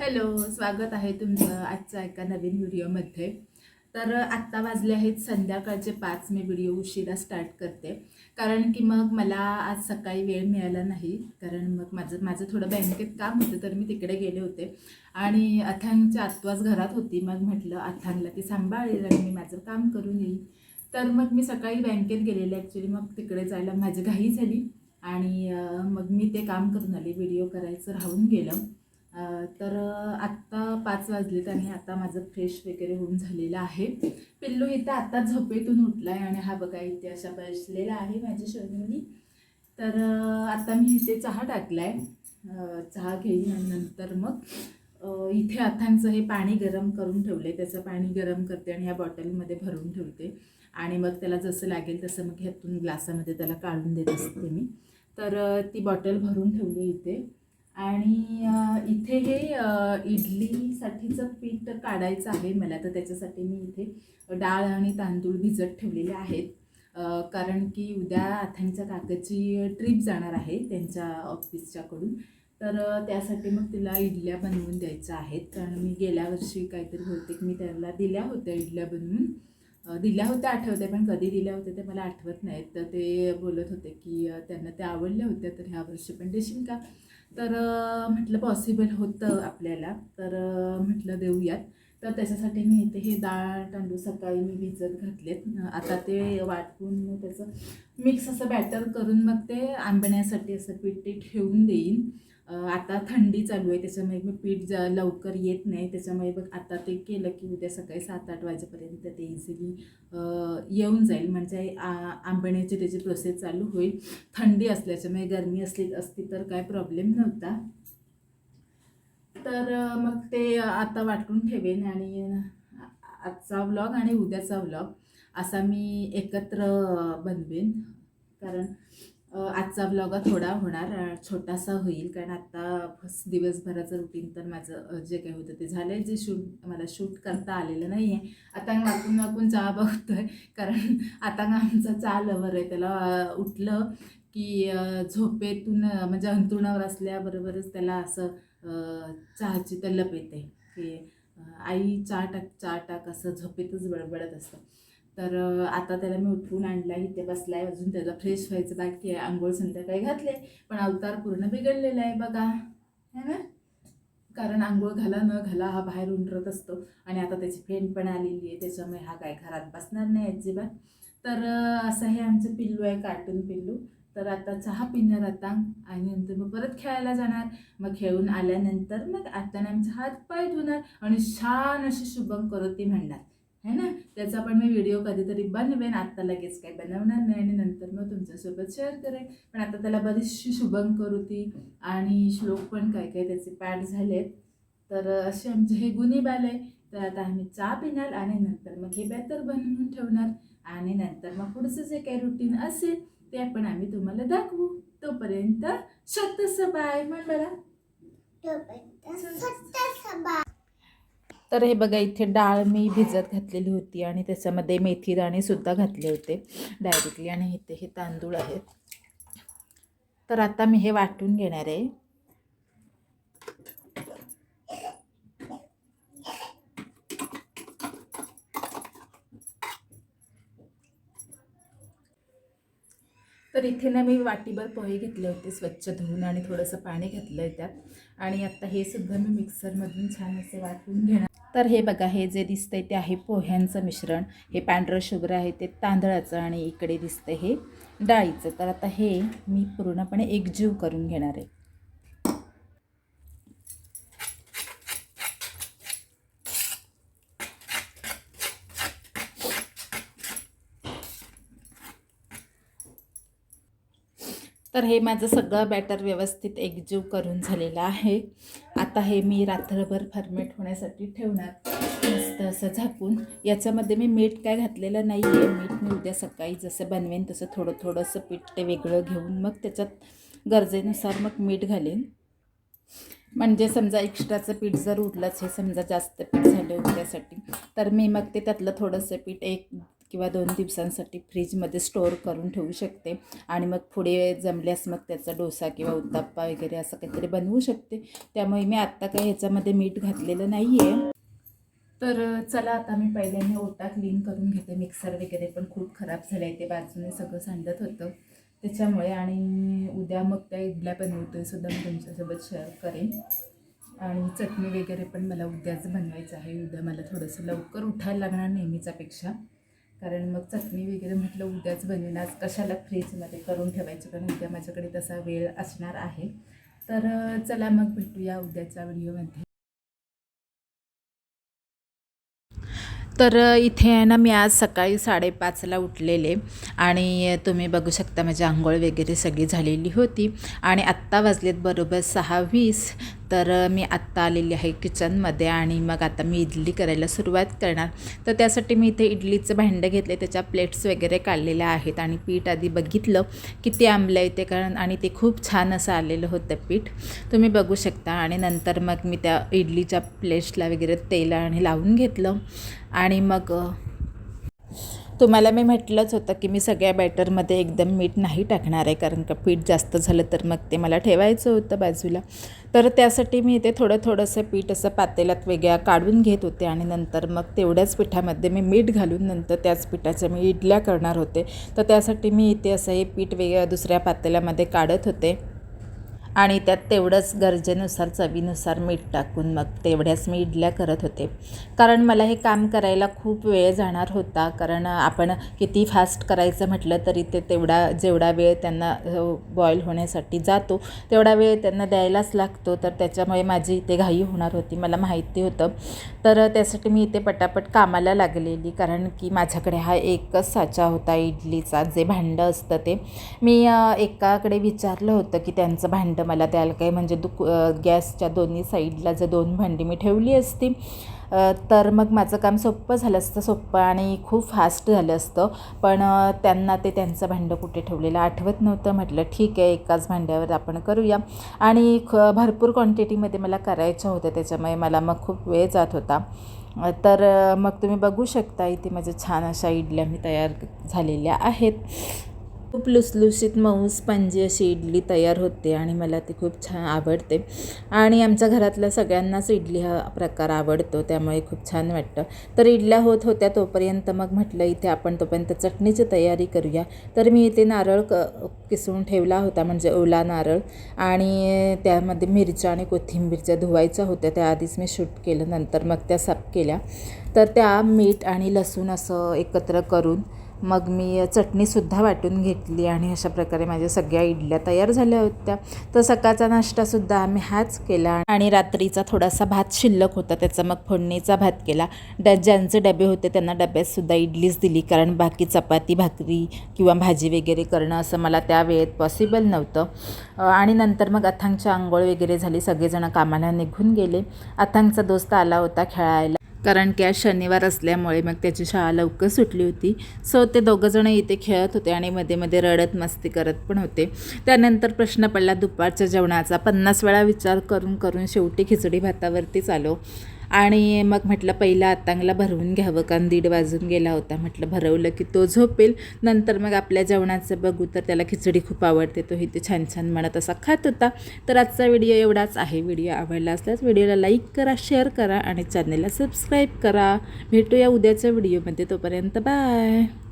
Hello स्वागत आहे तुमचं आजच्या एका नवीन व्हिडिओमध्ये. तर आत्ता वाजले आहेत संध्याकाळचे पाच मी व्हिडिओ उशिरा स्टार्ट करते. कारण की मग मला आज सकाळी वेळ मिळाला नाही. कारण मग माझं माझं थोडं बँकेत काम होतं तर मी तिकडे गेले होते. आणि अथांगच्या आत्वाच घरात होती. मग म्हटलं अथांगला ती सांभाळेल आणि मी माझं काम करून येईल. तर मग मी सकाळी बँकेत गेलेले. ॲक्च्युली मग तिकडे जायला माझी घाई झाली. आणि मग मी ते काम करून आले. व्हिडिओ करायचं राहून गेलं. तर आत्ता पाच वाजलेत आणि आता माझं फ्रेश वगैरे होऊन झालेलं आहे. पिल्लू इथं आत्ता झोपेतून उठला आहे आणि हा बघा इथे अशा बसलेला आहे माझ्या शर्मीनी. तर आता मी इथे चहा टाकला आहे चहा घेईन आणि नंतर मग इथे अथांचं हे पाणी गरम करून ठेवलं आहे त्याचं पाणी गरम करते आणि या बॉटलमध्ये भरून ठेवते. आणि मग त्याला जसं लागेल तसं मग ह्यातून ग्लासामध्ये त्याला काढून देत असते मी. तर ती बॉटल भरून ठेवली इथे. आणि इथे हे इडलीसाठीचं पीठ काढायचं आहे मला तर त्याच्यासाठी मी इथे डाळ आणि तांदूळ भिजत ठेवलेले आहेत. कारण की उद्या आथांच्या काकाची ट्रीप जाणार आहे त्यांच्या ऑफिसच्याकडून. तर त्यासाठी मग तिला इडल्या बनवून द्यायच्या आहेत. कारण मी गेल्या वर्षी काहीतरी बहुतेक मी त्याला दिल्या होत्या इडल्या बनवून. दिल्या होत्या आठवते पण कधी दिल्या होत्या ते मला आठवत नाहीत. तर ते बोलत होते की त्यांना त्या आवडल्या होत्या तर ह्या वर्षी पण देशील का? तर म्हटलं पॉसिबल होतं आपल्याला. तर म्हटलं देऊयात. तर त्याच्यासाठी मी इथे हे डाळ तांदूळ सकाळी मी भिजत घातलेत. आता ते वाटून त्याचं मिक्स असं बॅटर करून मग ते आंबण्यासाठी असं पीठ ते ठेवून देईन. आता थंडी चालू आहे त्याच्यामुळे मी पीठ जा लवकर येत नाही. त्याच्यामुळे बघ आता ते केलं की उद्या सकाळी सात आठ वाजेपर्यंत ते इझिली येऊन जाईल. म्हणजे आ- आंबण्याची त्याची प्रोसेस चालू होईल. थंडी असल्याच्यामुळे गरमी असली असती तर काय प्रॉब्लेम नव्हता. तर मग ते आता वाटून ठेवेन आणि आजचा व्लॉग आणि उद्याचा व्लॉग असा मी एकत्र बनवेन. कारण आजचा व्लॉग थोडा होणार छोटासा होईल. कारण आत्ता फर्स्ट दिवसभराचं रुटीन तर माझं जे काही होतं ते झालं आहे जे शूट मला शूट करता आलेलं नाही आहे आता वाकून वाकून चहा बघतोय. कारण आता आमचा चहा लवर आहे. त्याला उठलं की झोपेतून म्हणजे अंतरुणावर असल्याबरोबरच त्याला असं चहाची तलप येते. की आई चहा टाक चहा टाक असं झोपेतच बडबडत असतं. तर आता त्याला मी उठवून आणला इथे बसलाय अजून त्याला फ्रेश व्हायचं बाकी आहे आंघोळ संध्याकाळी घातले पण अवतार पूर्ण बिघडलेला आहे बघा. है ना? कारण आंघोळ घाला न घाला हा बाहेर उंडरत असतो आणि आता त्याची फ्रेंड पण आलेली आहे त्याच्यामुळे हा काय घरात बसणार नाही अजिबात. तर असं हे आमचं पिल्लू आहे कार्टून पिल्लू. तर आता चहा पिणार आता आणि नंतर मग परत खेळायला जाणार. मग खेळून आल्यानंतर मग आता आमचे हात पाय धुणार आणि छान अशी शुभम करत ती म्हणणार. है ना? त्याचा पण मी व्हिडिओ कधीतरी बनवेन. आत्ता लगेच काही बनवणार नाही आणि नंतर मग तुमच्यासोबत शेअर करेन. पण आता त्याला बरीचशी शुभम करोती आणि श्लोक पण काय काय त्याचे पॅड झालेत. तर असे आमचे हे गुन्हे बाले तर आता आम्ही चहा पिणार आणि नंतर मग हे बेटर बनवून ठेवणार. आणि नंतर मग पुढचं जे काही रुटीन असेल ते पण आम्ही तुम्हाला दाखवू. तोपर्यंत शतस बाय म्हण बरं तर हे बघा इथे डाळ मी भिजत घातलेली होती आणि त्याच्यामध्ये मेथी दाणेसुद्धा घातले होते डायरेक्टली आणि इथे हे तांदूळ आहेत. तर आता मी हे वाटून घेणार आहे. तर इथे ना मी वाटीभर पोहे घेतले होते स्वच्छ धुवून आणि थोडंसं पाणी घातलं आहे त्यात. आणि आता हे सुद्धा मी मिक्सरमधून छान असे वाटून घेणार तर हे बघा हे जे दिसतंय ते आहे पोह्यांचं मिश्रण. हे पांढरं शुभ्र आहे ते तांदळाचं आणि इकडे दिसतं हे डाळीचं. तर आता हे मी पूर्णपणे एकजीव करून घेणार आहे. तर हे माझं सगळं बॅटर व्यवस्थित एकजीव करून झालेलं आहे. आता हे मी रात्रभर फर्मेट होण्यासाठी ठेवणार. मस्त असं झाकून. याच्यामध्ये मी मीठ काय घातलेलं नाही आहे मीठ मी उद्या सकाळी जसं बनवेन तसं थोडं थोडंसं पीठ ते वेगळं घेऊन मग त्याच्यात गरजेनुसार मग मीठ घालेन. म्हणजे समजा एक्स्ट्राचं पीठ जर उरलंच हे समजा जास्त पीठ झालं उद्यासाठी तर मी मग ते त्यातलं थोडंसं पीठ एक किंवा दोन दिवसांसाठी फ्रीजमध्ये स्टोअर करून ठेवू शकते. आणि मग पुढे जमल्यास मग त्याचा डोसा किंवा उत्ताप्पा वगैरे असं काहीतरी बनवू शकते. त्यामुळे मी आत्ता काही ह्याच्यामध्ये मीठ घातलेलं नाही आहे तर चला आता मी पहिल्यांदा ओटा क्लीन करून घेते. मिक्सर वगैरे पण खूप खराब झालं आहे ते बाजूने सगळं सांडत होतं. त्याच्यामुळे आणि उद्या मग त्या इडल्या बनवतोय सुद्धा मी तुमच्यासोबत शेअर करेन. आणि चटणी वगैरे पण मला उद्याच बनवायचं आहे. उद्या मला थोडंसं लवकर उठायला लागणार नेहमीच्यापेक्षा कारण मग चटणी वगैरे म्हटलं उद्याच बनेन आज कशाला फ्रीजमध्ये करून ठेवायचं? कारण उद्या माझ्याकडे तसा वेळ असणार आहे. तर चला मग भेटूया उद्याच्या व्हिडिओमध्ये. तर इथे आहे ना मी आज सकाळी साडेपाचला उठलेले. आणि तुम्ही बघू शकता माझी आंघोळ वगैरे सगळी झालेली होती. आणि आत्ता वाजलेत बरोबर सहा वीस. तर मी आत्ता आलेली आहे किचनमध्ये आणि मग आता मी इडली करायला सुरुवात करणार. तर त्यासाठी मी इथे इडलीचं भांडं घेतले त्याच्या प्लेट्स वगैरे काढलेल्या आहेत आणि पीठ आधी बघितलं किती आंबलं आहे ते कारण आणि ते खूप छान असं आलेलं होतं पीठ. तुम्ही बघू शकता आणि नंतर मग मी त्या इडलीच्या प्लेट्सला वगैरे तेल आणि लावून घेतलं आणि मग तुम्हाला मी म्हटलंच होतं की मी सगळ्या बॅटरमध्ये एकदम मीठ नाही टाकणार आहे कारण का पीठ जास्त झालं तर मग ते मला ठेवायचं होतं बाजूला. तर त्यासाठी मी इथे थोडं थोडंसं पीठ असं पातेल्यात वेगळ्या काढून घेत होते आणि नंतर मग तेवढ्याच पिठामध्ये मी मीठ घालून नंतर त्याच पिठाच्या मी इडल्या करणार होते. तर त्यासाठी मी इथे असं हे पीठ वेगळ्या दुसऱ्या पातेल्यामध्ये काढत होते. आणि त्यात तेवढंच गरजेनुसार चवीनुसार मीठ टाकून मग तेवढ्याच मी इडल्या करत होते. कारण मला हे काम करायला खूप वेळ जाणार होता. कारण आपण किती फास्ट करायचं म्हटलं तरी ते तेवढा जेवढा वेळ त्यांना बॉईल होण्यासाठी जातो तेवढा वेळ त्यांना द्यायलाच लागतो. तर त्याच्यामुळे माझी इथे घाई होणार होती मला माहिती होतं. तर त्यासाठी मी इथे पटापट कामाला लागलेली. कारण की माझ्याकडे हा एकच साचा होता इडलीचा जे भांडं असतं ते. मी एकाकडे विचारलं होतं की त्यांचं भांडं मला त्याला काही म्हणजे दुक गॅसच्या दोन्ही साईडला जर दोन भांडी मी ठेवली असती तर मग माझं काम सोपं झालं असतं सोपं आणि खूप फास्ट झालं असतं. पण त्यांना ते त्यांचं भांडं कुठे ठेवलेलं आठवत नव्हतं. म्हटलं ठीक आहे एकाच भांड्यावर आपण करूया. आणि ख भरपूर क्वांटिटीमध्ये मला करायचं होतं त्याच्यामुळे मला मग खूप वेळ जात होता. तर मग तुम्ही बघू शकता इथे माझ्या छान अशा इडल्या मी तयार झालेल्या आहेत. खूप लुसलुशीत मऊ स्पंजी अशी इडली तयार होते आणि मला ती खूप छान आवडते. आणि आमच्या घरातल्या सगळ्यांनाच इडली हा प्रकार आवडतो त्यामुळे खूप छान वाटतं. तर इडल्या होत होत्या तोपर्यंत मग म्हटलं इथे आपण तोपर्यंत चटणीची तयारी करूया. तर मी इथे नारळ क किसून ठेवला होता म्हणजे ओला नारळ आणि त्यामध्ये मिरच्या आणि कोथिंबीरच्या धुवायच्या होत्या त्या आधीच मी शूट केलं नंतर मग त्या साफ केल्या. तर त्या मीठ आणि लसूण असं एकत्र करून मग मी चटणीसुद्धा वाटून घेतली आणि अशा प्रकारे माझ्या सगळ्या इडल्या तयार झाल्या होत्या. तर सकाळचा नाश्तासुद्धा आम्ही हाच केला आणि रात्रीचा थोडासा भात शिल्लक होता त्याचा मग फोडणीचा भात केला. ड ज्यांचे डबे होते त्यांना डब्यातसुद्धा इडलीच दिली कारण बाकी चपाती भाकरी किंवा भाजी वगैरे करणं असं मला त्या वेळेत पॉसिबल नव्हतं. आणि नंतर मग अथांगच्या आंघोळ वगैरे झाली सगळेजण कामाला निघून गेले. अथांगचा दोस्त आला होता खेळायला. कारण की आज शनिवार असल्यामुळे मग त्याची शाळा लवकर सुटली होती. सो ते दोघंजणं इथे खेळत होते आणि मध्ये मध्ये रडत मस्ती करत पण होते. त्यानंतर प्रश्न पडला दुपारच्या जेवणाचा पन्नास वेळा विचार करून करून शेवटी खिचडी भातावरतीच आलो. आणि मग म्हटलं पहिला आतांगला भरवून घ्यावं. कारण दीड वाजून गेला होता. म्हटलं भरवलं की तो झोपेल. नंतर मग आपल्या जेवणाचं बघू. तर त्याला खिचडी खूप आवडते. तो इथे छान छान म्हणत असा खात होता. तर आजचा व्हिडिओ एवढाच आहे. व्हिडिओ आवडला असल्यास व्हिडिओला लाईक करा शेअर करा आणि चॅनलला सबस्क्राईब करा. भेटूया उद्याच्या व्हिडिओमध्ये. तोपर्यंत बाय.